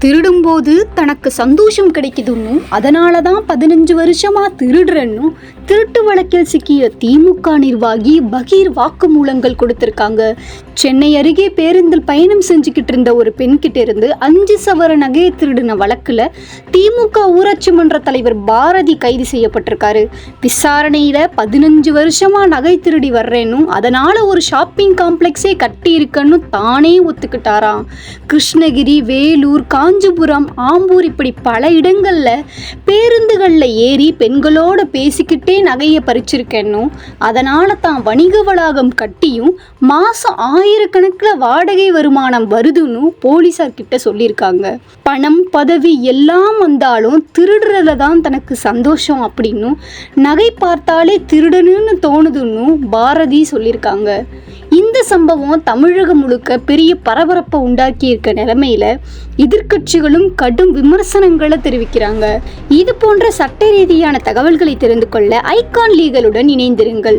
திருடும்போது தனக்கு சந்தோஷம் கிடைக்குதுன்னு அதனால தான் பதினஞ்சு வருஷமாக திருடுறேன்னும் திருட்டு வழக்கில் சிக்கிய திமுக நிர்வாகி பகீர் வாக்குமூலங்கள் கொடுத்திருக்காங்க. சென்னை அருகே பேருந்தில் பயணம் செஞ்சுக்கிட்டு இருந்த ஒரு பெண்கிட்ட இருந்து அஞ்சு சவர நகையை திருடின வழக்குல திமுக ஊராட்சி மன்ற தலைவர் பாரதி கைது செய்யப்பட்டிருக்காரு. விசாரணையில பதினஞ்சு வருஷமா நகை திருடி வர்றேன்னும் அதனால ஒரு ஷாப்பிங் காம்ப்ளெக்ஸே கட்டி இருக்கன்னு தானே ஒத்துக்கிட்டாராம். கிருஷ்ணகிரி வேலூர் காஞ்சிபுரம் ஆம்பூர் இப்படி பல இடங்கள்ல பேருந்துகளில் ஏறி பெண்களோட பேசிக்கிட்டே நகையை பறிச்சிருக்கேன்னும் அதனால தான் வணிக வளாகம் கட்டியும் மாசம் ஆயிரக்கணக்கில் வாடகை வருமானம் வருதுன்னு போலீசார் கிட்ட சொல்லியிருக்காங்க. பணம் பதவி எல்லாம் வந்தாலும் திருடுறதுல தான் தனக்கு சந்தோஷம் அப்படின்னும் நகை பார்த்தாலே திருடணும்னு தோணுதுன்னு பாரதி சொல்லியிருக்காங்க. சம்பவம் தமிழகம் முழுக்க பெரிய பரபரப்பை உண்டாக்கி இருக்க நிலைமையில எதிர்க்கட்சிகளும் கடும் விமர்சனங்களை தெரிவிக்கிறாங்க. இது போன்ற சட்ட ரீதியான தகவல்களை தெரிந்து கொள்ள ஐகான் லீகலுடன் இணைந்திருங்கள்.